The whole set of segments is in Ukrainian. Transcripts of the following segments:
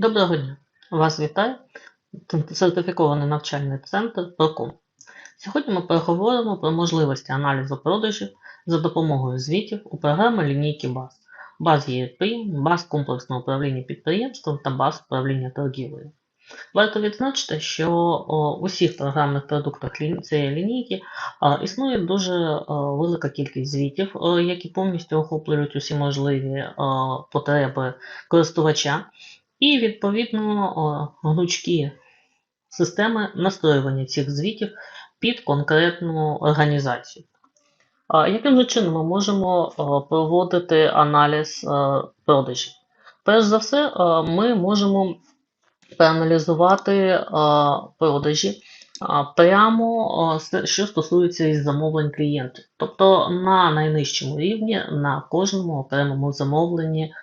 Доброго дня! Вас вітає сертифікований навчальний центр Проком. Сьогодні ми поговоримо про можливості аналізу продажів за допомогою звітів у програми лінійки БАЗ, БАЗ ЄРП, БАЗ комплексного управління підприємством та БАЗ управління торгівлею. Варто відзначити, що у всіх програмних продуктах цієї лінійки існує дуже велика кількість звітів, які повністю охоплюють усі можливі потреби користувача. І, відповідно, гнучкі системи настроювання цих звітів під конкретну організацію. Яким же чином ми можемо проводити аналіз е, продажів? Перш за все, е, ми можемо проаналізувати е, продажі прямо, що стосується із замовлень клієнтів. Тобто на найнижчому рівні на кожному окремому замовленні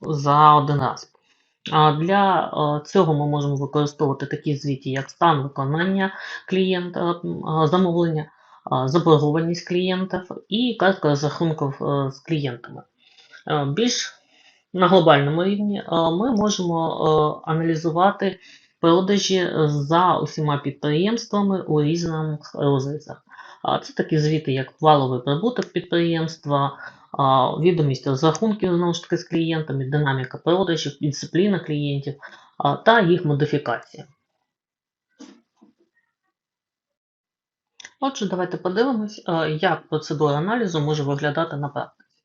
за один раз. Для е, цього ми можемо використовувати такі звіти, як стан виконання клієнта е, замовлення, е, заборгованість клієнтів і картка розрахунків з клієнтами. Більш на глобальному рівні ми можемо аналізувати продажі за усіма підприємствами у різних розрізах. Це такі звіти, як валовий прибуток підприємства, відомість розрахунків знову ж таки з клієнтами, динаміка продажів, дисципліна клієнтів та їх модифікація. Отже, давайте подивимось, як процедура аналізу може виглядати на практиці.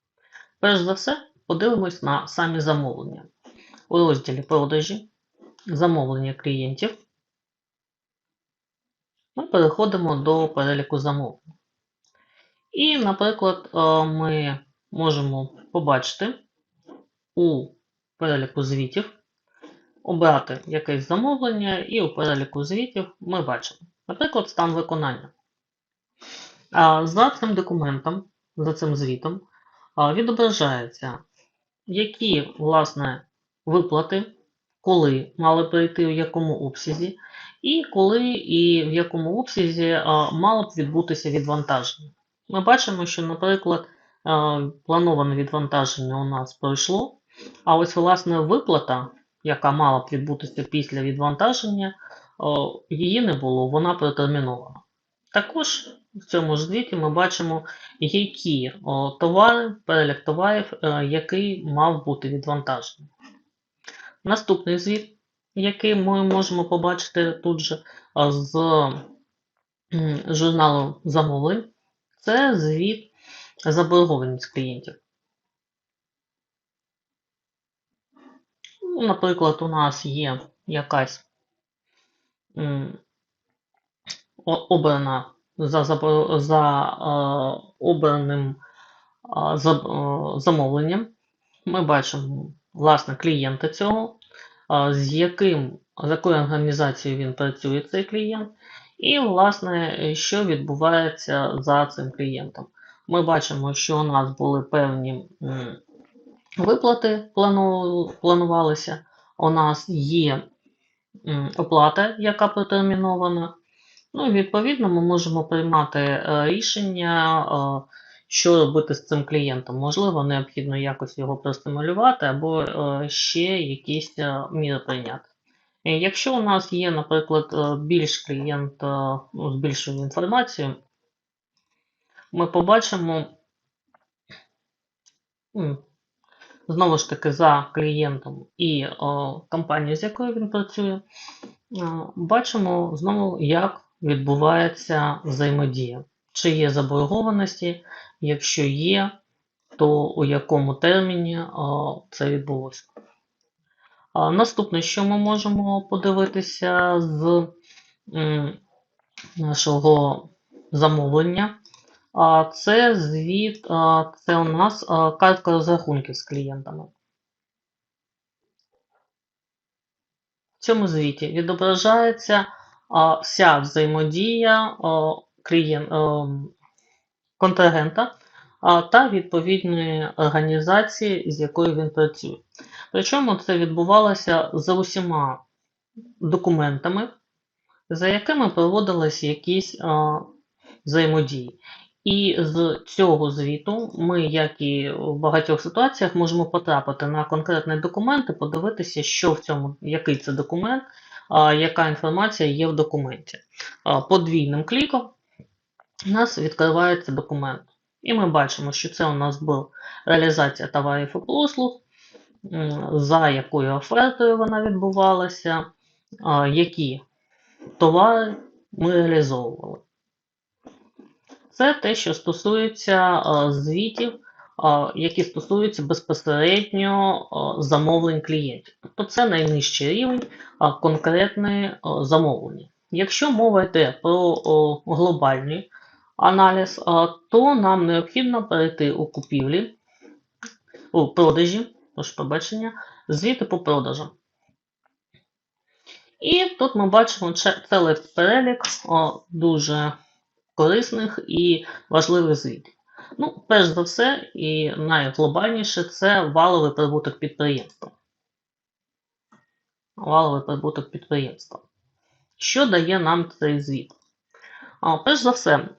Перш за все, подивимось на самі замовлення. У розділі продажі, замовлення клієнтів, ми переходимо до переліку замовлень. І, наприклад, е, ми можемо побачити у переліку звітів, обрати якесь замовлення, і у переліку звітів ми бачимо, наприклад, стан виконання. За цим документом, за цим звітом, відображається, які, власне, виплати, коли мали прийти, в якому обсязі, і коли і в якому обсязі мало б відбутися відвантаження. Ми бачимо, що, наприклад, плановане відвантаження у нас пройшло, а ось, власне, виплата, яка мала б відбутися після відвантаження, її не було, вона протермінована. Також в цьому ж звіті ми бачимо, які товари, перелік товарів, е, який мав бути відвантажений. Наступний звіт, який ми можемо побачити тут же з журналу замовлень, це звіт заборгованість клієнтів. Ну, Наприклад, у нас є якась обрана за, за е, обраним е, е, замовленням. Ми бачимо власне клієнта цього, з яким, з якою організацією він працює, цей клієнт, і, власне, що відбувається за цим клієнтом. Ми бачимо, що у нас були певні виплати, планувалися. У нас є оплата, яка протермінована. Ну, і відповідно, ми можемо приймати е, рішення, е, що робити з цим клієнтом. Можливо, необхідно якось його простимулювати або е, ще якісь міри прийняти. Якщо у нас є, наприклад, більш клієнт ну, з більшою інформацією, ми побачимо знову ж таки за клієнтом і компанією, з якою він працює, бачимо знову, як відбувається взаємодія. Чи є заборгованості, якщо є, то у якому терміні це відбулося. Наступне, що ми можемо подивитися з нашого замовлення, це звіт, це у нас картка розрахунків з клієнтами. В цьому звіті відображається вся взаємодія клієн... контрагента та відповідної організації, з якою він працює. Причому це відбувалося за усіма документами, за якими проводились якісь а, взаємодії. І з цього звіту ми, як і в багатьох ситуаціях, можемо потрапити на конкретний документ і подивитися, що в цьому, який це документ, яка інформація є в документі. Подвійним кліком у нас відкривається документ. І ми бачимо, що це у нас була реалізація товарів і послуг, за якою офертою вона відбувалася, які товари ми реалізовували. Це те, що стосується звітів, які стосуються безпосередньо замовлень клієнтів. Тобто це найнижчий рівень конкретне замовлення. Якщо мова йде про глобальний аналіз, то нам необхідно перейти у купівлі, у продажі, прошу побачення, звіти по продажам. І тут ми бачимо цілий перелік дуже корисних і важливих звітів. Ну, перш за все, і найглобальніше це валовий прибуток підприємства. Валовий прибуток підприємства. Що дає нам цей звіт? А, перш за все,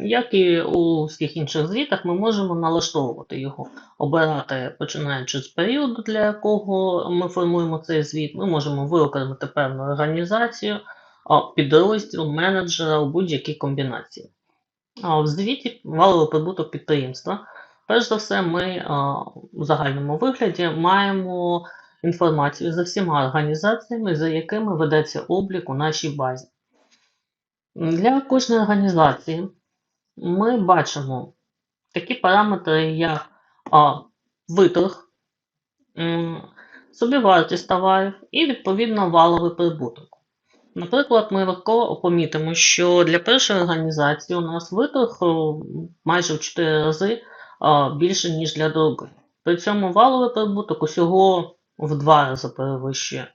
як і у всіх інших звітах, ми можемо налаштовувати його, обирати, починаючи з періоду, для якого ми формуємо цей звіт. Ми можемо виокремити певну організацію, підрозділ, менеджера у будь-якій комбінації. В звіті валовий прибуток підприємства. Перш за все, ми в загальному вигляді маємо інформацію за всіма організаціями, за якими ведеться облік у нашій базі. Для кожної організації ми бачимо такі параметри, як виторг, собівартість товарів і, відповідно, валовий прибуток. Наприклад, ми легко помітимо, що для першої організації у нас виторг майже в 4 рази більше, ніж для другої. При цьому валовий прибуток усього в 2 рази перевищує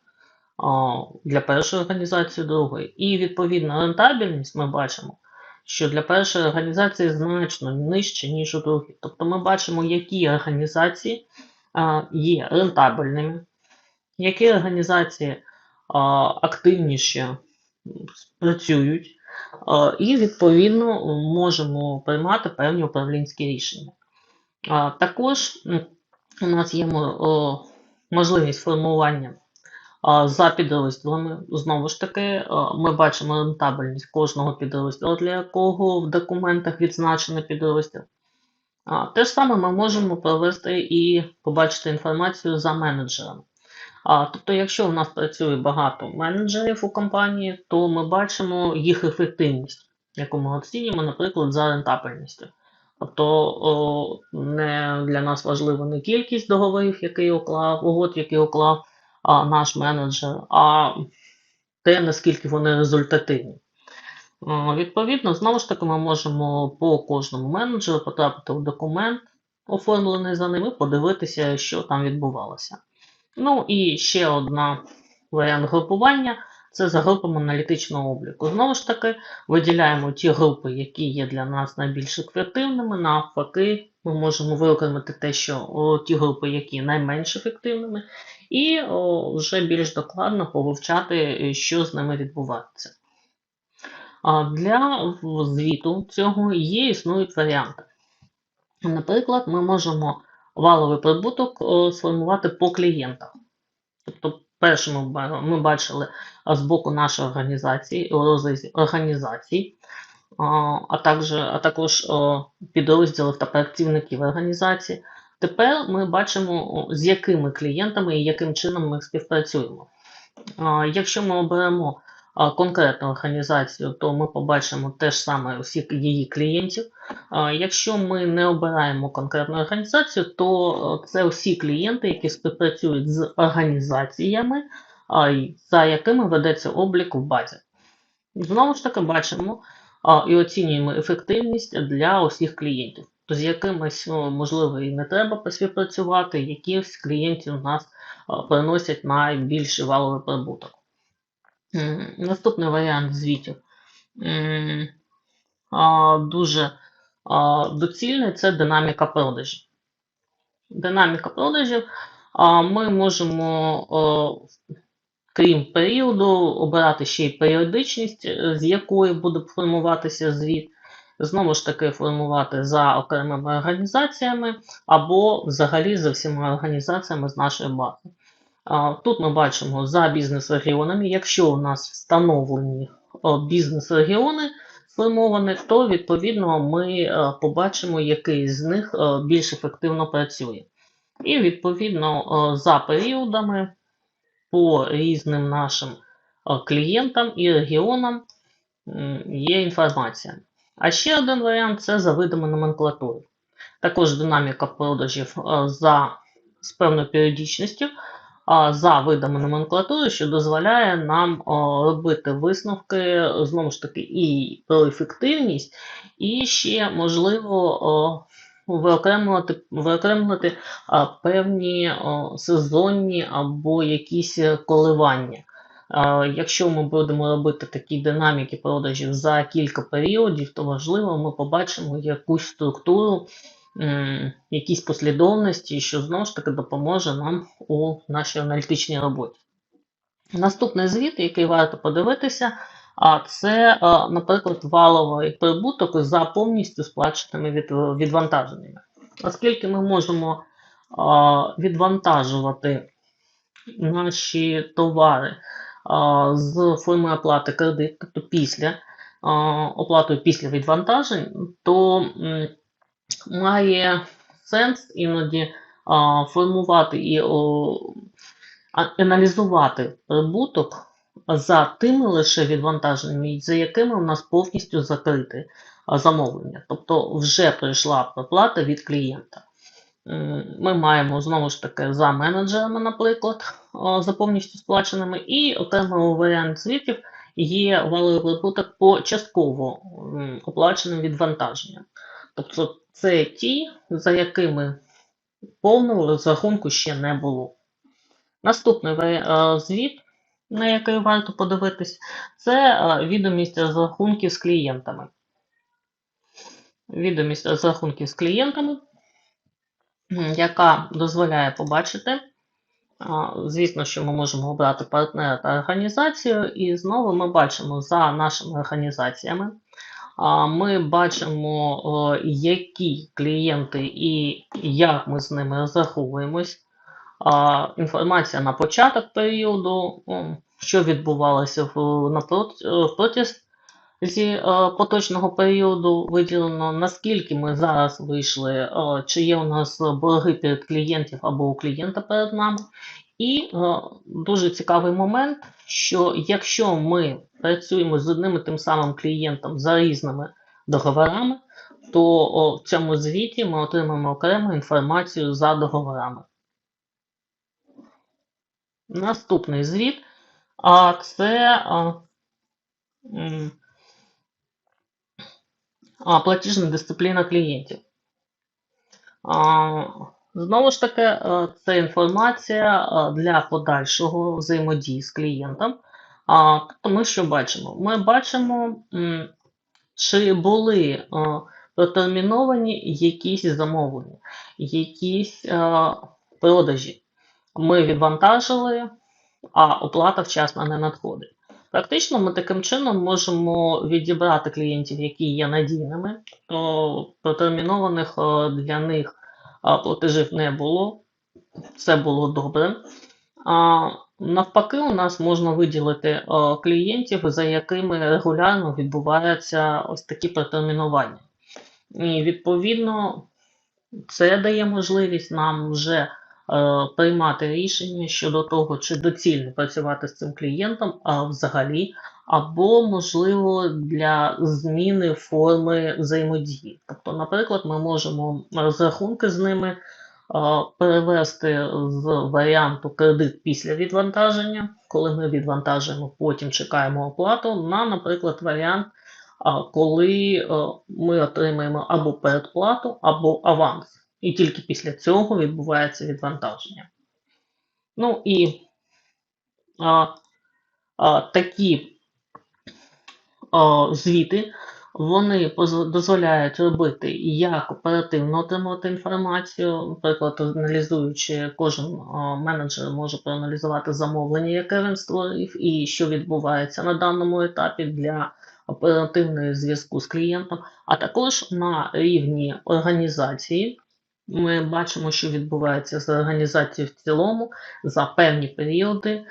для першої організації другої. І відповідно рентабельність ми бачимо, що для першої організації значно нижче, ніж у другій. Тобто ми бачимо, які організації є рентабельними, які організації активніше працюють, і відповідно можемо приймати певні управлінські рішення. Також у нас є можливість формування За підрозділами, знову ж таки, ми бачимо рентабельність кожного підрозділу, для якого в документах відзначено підрозділ. Те ж саме ми можемо провести і побачити інформацію за менеджерами. А, Тобто, якщо в нас працює багато менеджерів у компанії, то ми бачимо їх ефективність, яку ми оцінюємо, наприклад, за рентабельністю. Тобто о, не для нас важлива не кількість договорів, який уклав, угод, який уклав а, наш менеджер, а те, наскільки вони результативні. Е, Відповідно, знову ж таки, ми можемо по кожному менеджеру потрапити в документ, оформлений за ним, і подивитися, що там відбувалося. Ну і ще одна варіант групування це за групами аналітичного обліку. Знову ж таки, виділяємо ті групи, які є для нас найбільш ефективними. Навпаки, ми можемо виокремити те, що о, ті групи, які найменш ефективними, і о, вже більш докладно повивчати, що з ними відбувається. А Для звіту цього є існують варіанти. Наприклад, ми можемо валовий прибуток сформувати по клієнтах. Тобто, перше ми, бачили з боку нашої організації, розрізі організацій, а, також, а також підрозділів та працівників організації. Тепер ми бачимо, з якими клієнтами і яким чином ми співпрацюємо. Якщо ми оберемо конкретну організацію, то ми побачимо те ж саме усіх її клієнтів. Якщо ми не обираємо конкретну організацію, то е, це всі клієнти, які співпрацюють з організаціями, за якими ведеться облік в базі. Знову ж таки, бачимо і оцінюємо ефективність для усіх клієнтів. То з якимось, ну, можливо, і не треба поспівпрацювати, які з клієнтів у нас приносять найбільший валовий прибуток. М, Наступний варіант звітів. Дуже доцільний це динаміка продажів. Динаміка продажів ми можемо, крім періоду, обирати ще й періодичність, е, з якої буде формуватися звіт. знову ж таки формувати за окремими організаціями або взагалі за всіма організаціями з нашої бази. Тут ми бачимо за бізнес-регіонами, якщо у нас встановлені бізнес-регіони сформовані, то відповідно ми е, побачимо, який з них е, більш ефективно працює. І відповідно е, за періодами по різним нашим е, клієнтам і регіонам є інформація. А ще один варіант це за видами номенклатури. Також динаміка продажів е, за, з певною періодичністю за видами номенклатури, що дозволяє нам робити висновки, знову ж таки, і про ефективність, і ще можливо виокремлювати, виокремлювати певні сезонні або якісь коливання. Якщо ми будемо робити такі динаміки продажів за кілька періодів, то важливо ми побачимо якусь структуру, якісь послідовності, що знову ж таки допоможе нам у нашій аналітичній роботі. Наступний звіт, який варто подивитися, а це, наприклад, валовий прибуток за повністю сплаченими від, відвантаженнями. Оскільки ми можемо відвантажувати наші товари з форми оплати кредит, тобто після оплатою після відвантажень, то має сенс іноді а, формувати і о, аналізувати прибуток за тими лише відвантаженнями, за якими у нас повністю закрите замовлення. Тобто вже прийшла проплата від клієнта. Ми маємо знову ж таки за менеджерами, наприклад, за повністю сплаченими, і окремий варіант звітів є валовий прибуток по частково оплаченим відвантаженням. Тобто це ті, за якими повного розрахунку ще не було. Наступний е, звіт, на який варто подивитись, це е, відомість розрахунків з клієнтами. Відомість розрахунків з клієнтами, яка дозволяє побачити. Звісно, що ми можемо обрати партнера та організацію, і знову ми бачимо за нашими організаціями. Ми бачимо, які клієнти і як ми з ними розраховуємось. Інформація на початок періоду, що відбувалося протязі поточного періоду виділено, наскільки ми зараз вийшли, чи є у нас борги перед клієнтів або у клієнта перед нами. І дуже цікавий момент, що якщо ми працюємо з одним і тим самим клієнтом за різними договорами, то в цьому звіті ми отримаємо окрему інформацію за договорами. Наступний звіт, а це а, платіжна дисципліна клієнтів. А, Знову ж таки, е, це інформація е, для подальшого взаємодії з клієнтом. А, Тобто ми що бачимо? Ми бачимо, чи були протерміновані якісь замовлення, якісь продажі. Ми відвантажили, а оплата вчасно не надходить. Практично ми таким чином можемо відібрати клієнтів, які є надійними, то протермінованих для них платежів не було. Це було добре. Навпаки, у нас можна виділити е, клієнтів, за якими регулярно відбуваються ось такі протермінування. І відповідно це дає можливість нам вже е, приймати рішення щодо того, чи доцільно працювати з цим клієнтом а взагалі, або, можливо, для зміни форми взаємодії. Тобто, наприклад, ми можемо розрахунки з ними перевести з варіанту кредит після відвантаження, коли ми відвантажуємо, потім чекаємо оплату, на, наприклад, варіант, коли ми отримаємо або передплату, або аванс. І тільки після цього відбувається відвантаження. Ну і а, а, такі а, звіти вони дозволяють робити як оперативно отримувати інформацію, наприклад, аналізуючи, кожен менеджер може проаналізувати замовлення, яке він створив, і що відбувається на даному етапі для оперативної зв'язку з клієнтом, а також на рівні організації. Ми бачимо, що відбувається з організацією в цілому за певні періоди,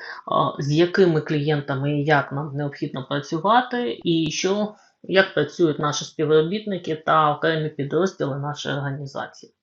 з якими клієнтами і як нам необхідно працювати, і що, як працюють наші співробітники та окремі підрозділи нашої організації.